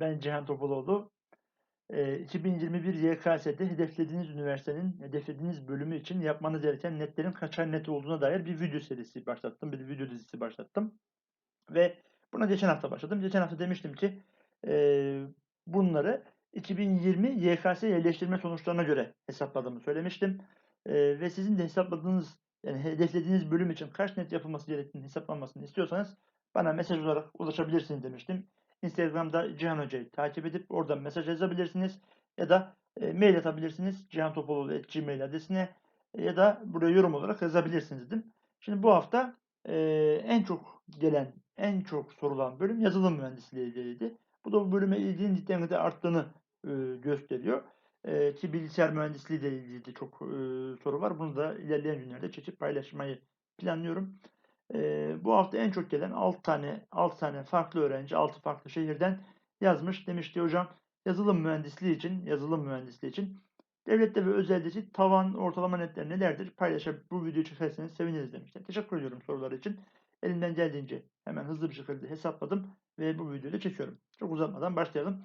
Ben Cihan Topaloğlu. Ee, 2021 YKS'de hedeflediğiniz üniversitenin, hedeflediğiniz bölümü için yapmanız gereken netlerin kaçar net olduğuna dair bir video serisi başlattım. Bir video dizisi başlattım. Ve buna geçen hafta başladım. Geçen hafta demiştim ki e, bunları 2020 YKS yerleştirme sonuçlarına göre hesapladığımı söylemiştim. E, ve sizin de hesapladığınız, yani hedeflediğiniz bölüm için kaç net yapılması gerektiğini hesaplanmasını istiyorsanız bana mesaj olarak ulaşabilirsiniz demiştim. Instagram'da Cihan Hoca'yı takip edip oradan mesaj yazabilirsiniz. Ya da e, mail atabilirsiniz. cihantopoloğlu.gmail adresine ya da buraya yorum olarak yazabilirsiniz dedim. Şimdi bu hafta e, en çok gelen, en çok sorulan bölüm yazılım mühendisliği ilgiliydi. Bu da bu bölüme ilginin ciddi de arttığını e, gösteriyor. E, ki bilgisayar mühendisliği ile ilgili de çok e, soru var. Bunu da ilerleyen günlerde çekip paylaşmayı planlıyorum. E, bu hafta en çok gelen 6 tane 6 tane farklı öğrenci 6 farklı şehirden yazmış. Demiş ki hocam yazılım mühendisliği için yazılım mühendisliği için devlette ve özeldeki tavan ortalama netleri nelerdir? Paylaşıp bu videoyu çekerseniz seviniriz demişler. Teşekkür ediyorum sorular için. Elimden geldiğince hemen hızlı bir şekilde hesapladım ve bu videoyu da çekiyorum. Çok uzatmadan başlayalım.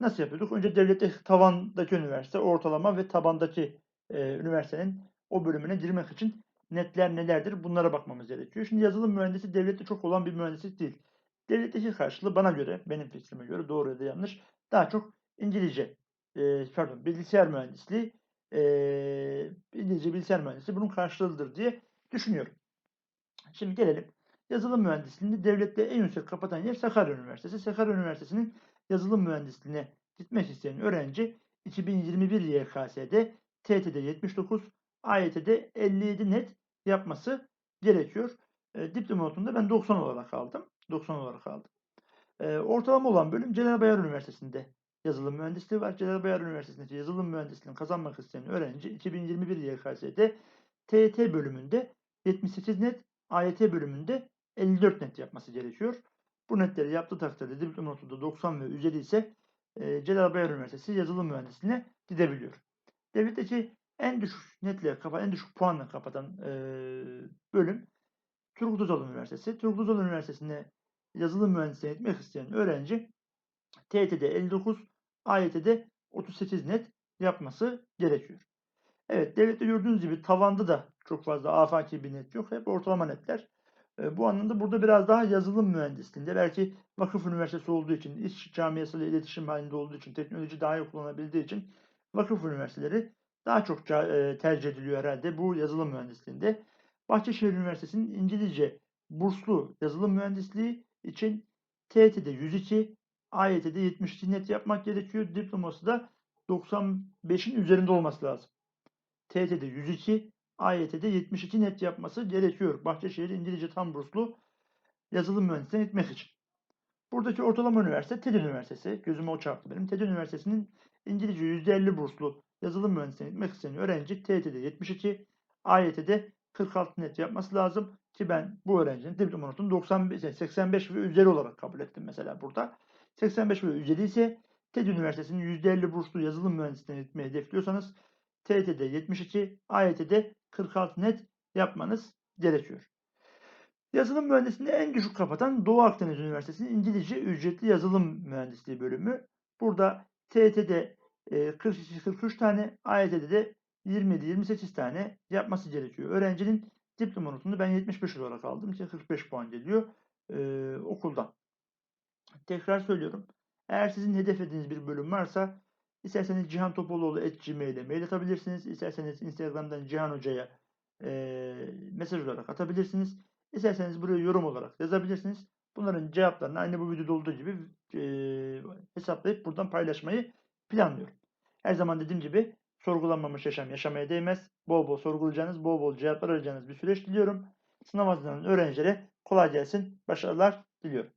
Nasıl yapıyorduk? Önce devlette tavandaki üniversite, ortalama ve tabandaki e, üniversitenin o bölümüne girmek için netler nelerdir? Bunlara bakmamız gerekiyor. Şimdi yazılım mühendisi devlette çok olan bir mühendislik değil. Devletteki karşılığı bana göre, benim fikrime göre doğru ya da yanlış, daha çok İngilizce, e, pardon bilgisayar mühendisliği, e, İngilizce bilgisayar mühendisliği bunun karşılığıdır diye düşünüyorum. Şimdi gelelim. Yazılım mühendisliğini devlette en yüksek kapatan yer Sakarya Üniversitesi. Sakarya Üniversitesi'nin yazılım mühendisliğine gitmek isteyen öğrenci 2021 YKS'de TT'de 79, AYT'de 57 net yapması gerekiyor. E, diploma notunda ben 90 olarak aldım. 90 olarak aldım. E, ortalama olan bölüm Celal Bayar Üniversitesi'nde yazılım mühendisliği var. Celal Bayar Üniversitesi'nde yazılım mühendisliğini kazanmak isteyen öğrenci 2021 YKS'de TET bölümünde 78 net, AYT bölümünde 54 net yapması gerekiyor. Bu netleri yaptığı takdirde diploma notu da 90 ve üzeri ise e, Celal Bayar Üniversitesi yazılım mühendisliğine gidebiliyor. Devletteki en düşük netle kapatan, en düşük puanla kapatan e, bölüm Turgut Özal Üniversitesi. Turgut Özal Üniversitesi'nde yazılım mühendisliğine gitmek isteyen öğrenci TET'de 59, AYT'de 38 net yapması gerekiyor. Evet, devlette gördüğünüz gibi tavanda da çok fazla afaki bir net yok. Hep ortalama netler. E, bu anlamda burada biraz daha yazılım mühendisliğinde belki vakıf üniversitesi olduğu için, iş camiasıyla iletişim halinde olduğu için, teknoloji daha iyi kullanabildiği için vakıf üniversiteleri daha çok e, tercih ediliyor herhalde bu yazılım mühendisliğinde. Bahçeşehir Üniversitesi'nin İngilizce burslu yazılım mühendisliği için TET'de 102, AYT'de 72 net yapmak gerekiyor. Diploması da 95'in üzerinde olması lazım. TET'de 102, AYT'de 72 net yapması gerekiyor. Bahçeşehir İngilizce tam burslu yazılım mühendisliğine gitmek için. Buradaki ortalama üniversite TED Üniversitesi. Gözüme o çarptı benim. TED Üniversitesi'nin İngilizce %50 burslu yazılım mühendisliğine gitmek isteyen öğrenci TET'de 72, AYT'de 46 net yapması lazım. Ki ben bu öğrencinin diploma notunu 95, 85 ve üzeri olarak kabul ettim mesela burada. 85 ve üzeri ise TED Üniversitesi'nin %50 burslu yazılım mühendisliğine gitmeyi hedefliyorsanız TET'de 72, AYT'de 46 net yapmanız gerekiyor. Yazılım mühendisliğini en düşük kapatan Doğu Akdeniz Üniversitesi'nin İngilizce ücretli yazılım mühendisliği bölümü. Burada TET'de 42-43 tane, AYT'de de 27-28 tane yapması gerekiyor. Öğrencinin diploma notunu ben 75 olarak aldım. İşte 45 puan geliyor e, okuldan. Tekrar söylüyorum. Eğer sizin hedeflediğiniz bir bölüm varsa isterseniz Cihan Topaloğlu gmail'e mail atabilirsiniz. İsterseniz Instagram'dan Cihan Hoca'ya e, mesaj olarak atabilirsiniz. İsterseniz buraya yorum olarak yazabilirsiniz. Bunların cevaplarını aynı bu videoda olduğu gibi e, hesaplayıp buradan paylaşmayı planlıyorum. Her zaman dediğim gibi sorgulanmamış yaşam yaşamaya değmez. Bol bol sorgulayacağınız, bol bol cevaplar arayacağınız bir süreç diliyorum. Sınav hazırlanan öğrencilere kolay gelsin, başarılar diliyorum.